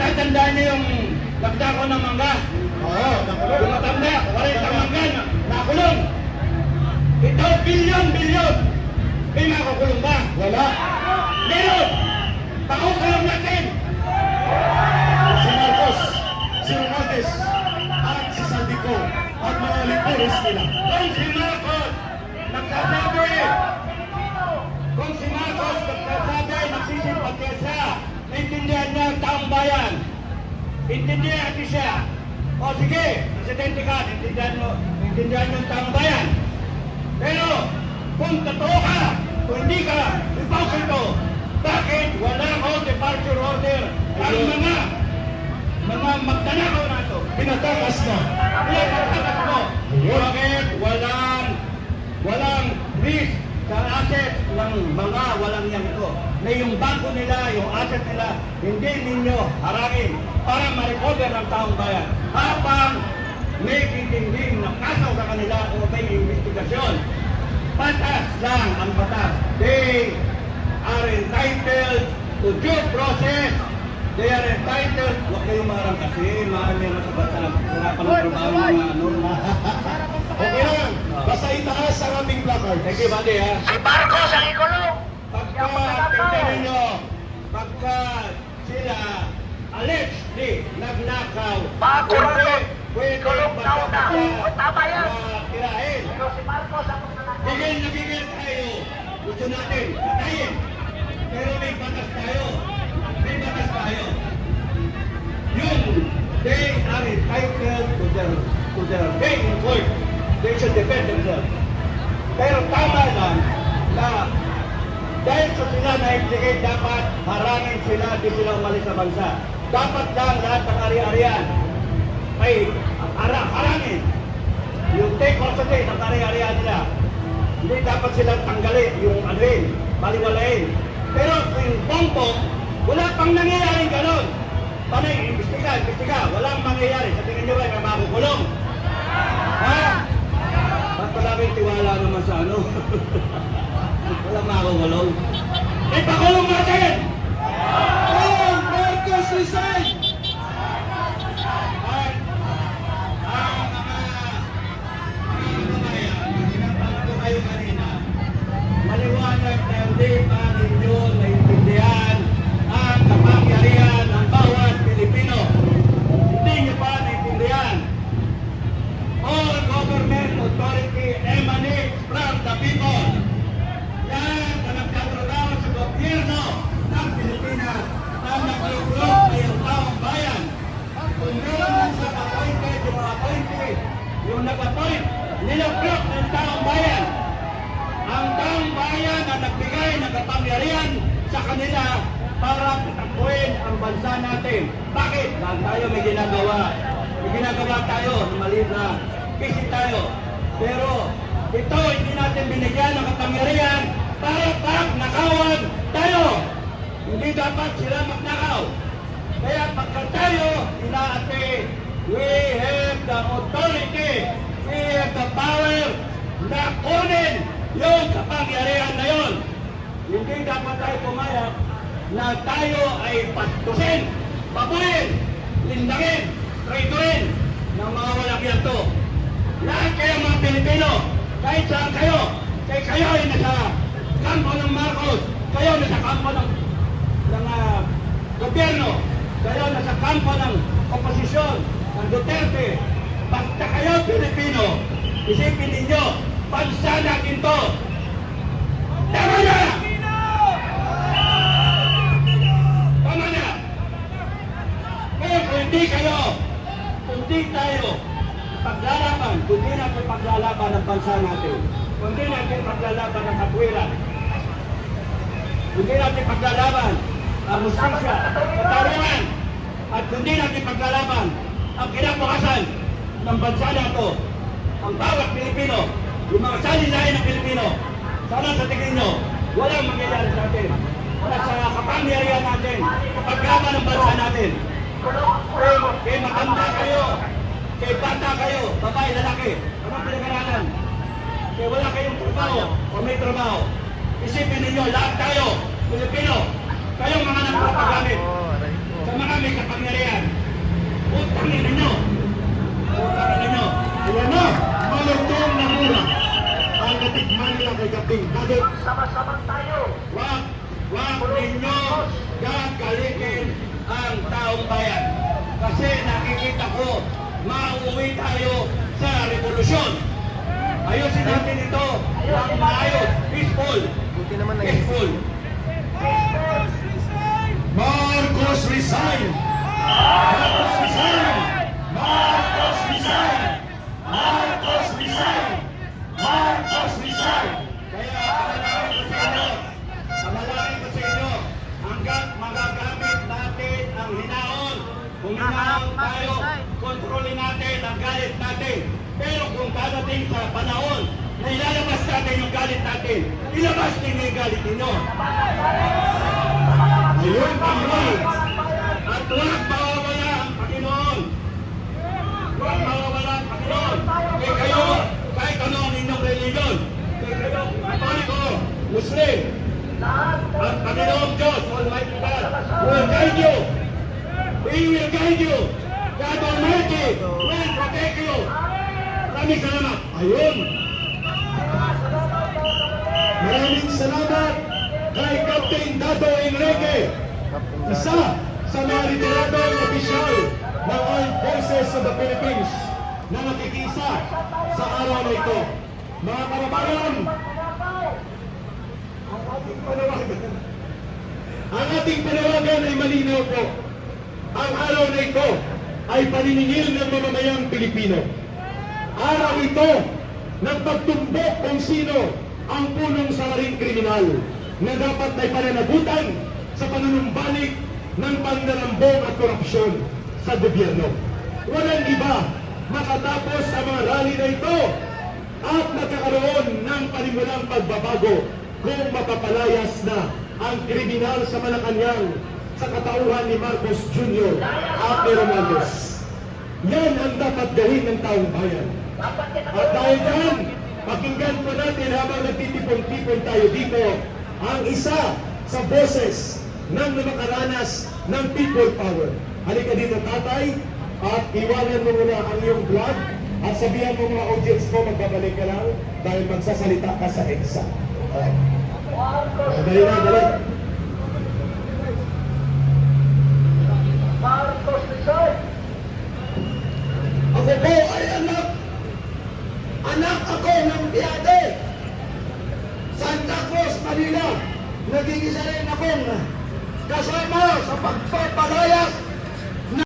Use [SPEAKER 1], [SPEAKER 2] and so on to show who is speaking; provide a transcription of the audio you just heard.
[SPEAKER 1] Natatandaan niyo yung nagdako ng mangga?
[SPEAKER 2] Oo, nakulong.
[SPEAKER 1] Yung matanda, walit ang mangga na nakulong. Ito, bilyon, bilyon. May makukulong ba?
[SPEAKER 2] Wala.
[SPEAKER 1] Meron! Pakukulong natin!
[SPEAKER 2] Si Marcos, si Romualdez, at si Saldico, at mga lipuris nila.
[SPEAKER 1] Kung si Marcos nagsasabi, kung si Marcos nagsasabi, nagsisimpatya siya, naintindihan niya ang taong bayan. Intindihan natin siya. O sige, presidente ka, naintindihan mo, naintindihan mo ang taong bayan. Pero, kung totoo ka, kung hindi ka, ipausito, bakit wala ko departure order ang mga mga magdanakaw na ito?
[SPEAKER 2] Pinatakas na.
[SPEAKER 1] Pinagkakatas mo. Bakit walang walang risk sa asset ng mga walang yang ito? Na yung bangko nila, yung asset nila, hindi ninyo harangin para ma-recover ng taong bayan. Habang may titinding na kaso sa kanila o may investigasyon. Patas lang ang batas. They are entitled to due process. They are entitled, huwag kayong marang kasi, marami na sa bansa ng ng trabaho ng mga ano.
[SPEAKER 2] Okay lang.
[SPEAKER 1] Thank you, buddy, ha?
[SPEAKER 3] Si Marcos ang ikulong.
[SPEAKER 1] Pagka, tingnan ninyo, pagka sila allegedly nagnakaw,
[SPEAKER 3] Makulong.
[SPEAKER 1] pwede
[SPEAKER 3] Kulong na. O, tama yan.
[SPEAKER 1] tirahin.
[SPEAKER 3] Pero si Marcos ang nanakaw.
[SPEAKER 1] Gigil na gigil tayo. Gusto natin, patayin. Pero may batas tayo. May batas tayo. Yung they are entitled to their to their day in court. They should defend themselves. Pero tama lang na dahil sa sila na dapat harangin sila, di sila umalis sa bansa. Dapat lang lahat ng ari-arian ay harang, harangin. Yung take custody ng ari-arian nila. Hindi dapat silang tanggalin yung ano yun, baliwalain. Pero yung pongpong, wala pang nangyayaring ganon. Yung imbestiga, imbestiga, walang mangyayari. Sa tingin nyo ba, may makukulong? Ha? Ba't palaging tiwala naman sa ano? walang makukulong. Ipakulong natin!
[SPEAKER 2] Oh, Marcos resign!
[SPEAKER 1] At ang mga mga kababayan, sinasabi ko kayo kanina, maliwanag na hindi pa ninyo naiintindihan ang kapangyarihan ng bawat Pilipino. Hindi nyo pa naiintindihan. All government authority emanates from the people. Yan ang nagtatrabaho sa gobyerno ng Pilipinas na naglublog ay ang taong bayan. Kung meron sa appointed, yung appointed, yung nag-appoint, ng taong bayan. Ang taong bayan na nagbigay ng kapangyarihan sa kanila para tatakbuhin ang bansa natin. Bakit? Tayo may ginagawa. Ginagawa tayo maliit na busy tayo. Pero ito hindi natin binigyan ng kapangyarihan para pag nakawan tayo. Hindi dapat sila magnakaw. Kaya pagka tayo, inaate, we have the authority, we have the power na kunin yung kapangyarihan na yon. Hindi dapat tayo pumayag na tayo ay pastusin, pabuhin, lindangin, traitorin ng mga walang yanto. Lahat kayo mga Pilipino, kahit saan kayo, kahit kayo ay nasa kampo ng Marcos, kayo nasa kampo ng, ng ah, gobyerno, kayo nasa kampo ng oposisyon, ng Duterte, basta kayo Pilipino, isipin ninyo, bansa natin to. Tama na! Tama na! Kaya kung hindi kayo, kung hindi tayo paglalaban, kung hindi natin paglalaban ang bansa natin, kung hindi natin paglalaban ang katwiran, kung hindi natin paglalaban ang mustisya, katarungan, at hindi natin paglalaban ang kinabukasan ng bansa nato, ang bawat Pilipino, yung mga salinahin ng Pilipino, sana sa tingin nyo, walang mangyayari sa atin. Wala sa kapangyarihan natin, kapaglaban ng bansa natin. Kay, kay matanda kayo, kay bata kayo, babae, lalaki, anong pinag-aralan? Kaya wala kayong trabaho o may trabaho. Isipin ninyo, lahat tayo, Pilipino, kayong mga nagpapagamit. sa mga may kapangyarihan. Utangin ninyo. Utangin ninyo.
[SPEAKER 2] Ayan na, malutong na mura. Ang natikman nila kay Kaping Badot.
[SPEAKER 3] Sama-samang tayo.
[SPEAKER 1] Wag, wag ninyo gagalitin ang taong bayan. Kasi nakikita ko, mauwi tayo sa revolusyon. Ayusin natin ito ng maayos, peaceful.
[SPEAKER 4] Buti naman na
[SPEAKER 1] Peaceful. Hinaon tayo, kontrolin natin ang galit natin. Pero kung dadating sa panahon na natin yung galit natin, ilabas ninyo yung galit ninyo.
[SPEAKER 2] Ayun, Panginoon!
[SPEAKER 1] At huwag mawawala ang Panginoon. Huwag mawawala ang Panginoon. Kaya kayo, kahit ano ang inyong religion, kaya kayo, Katoliko, Muslim, ang Panginoong Diyos, Almighty God, will guide you. Guide you. God Almighty will protect you. Maraming salamat.
[SPEAKER 2] Ayun! Maraming salamat kay Captain Dado Enrique, isa sa mga retiradong opisyal ng Armed Forces of the Philippines na nakikisa sa araw na ito. Mga panawagan, ang ating panawagan ay malinaw po. Ang araw na ito ay paniningil ng mamamayang Pilipino. Araw ito ng pagtumbok kung sino ang punong salaring kriminal na dapat ay pananagutan sa panunumbalik ng pandarambong at korupsyon sa gobyerno. Walang iba makatapos ang mga rally na ito at magkakaroon ng panimulang pagbabago kung mapapalayas na ang kriminal sa Malacanang sa katauhan ni Marcos Jr. at ni Romualdez. Yan ang dapat gawin ng taong bayan. At dahil dyan, pakinggan po natin habang nagtitipon-tipon tayo dito ang isa sa boses ng makaranas ng people power. Halika dito tatay at iwanan mo muna ang iyong vlog at sabihan mo mga audience ko magbabalik ka lang dahil magsasalita ka sa EDSA. Okay. Dali na, dali.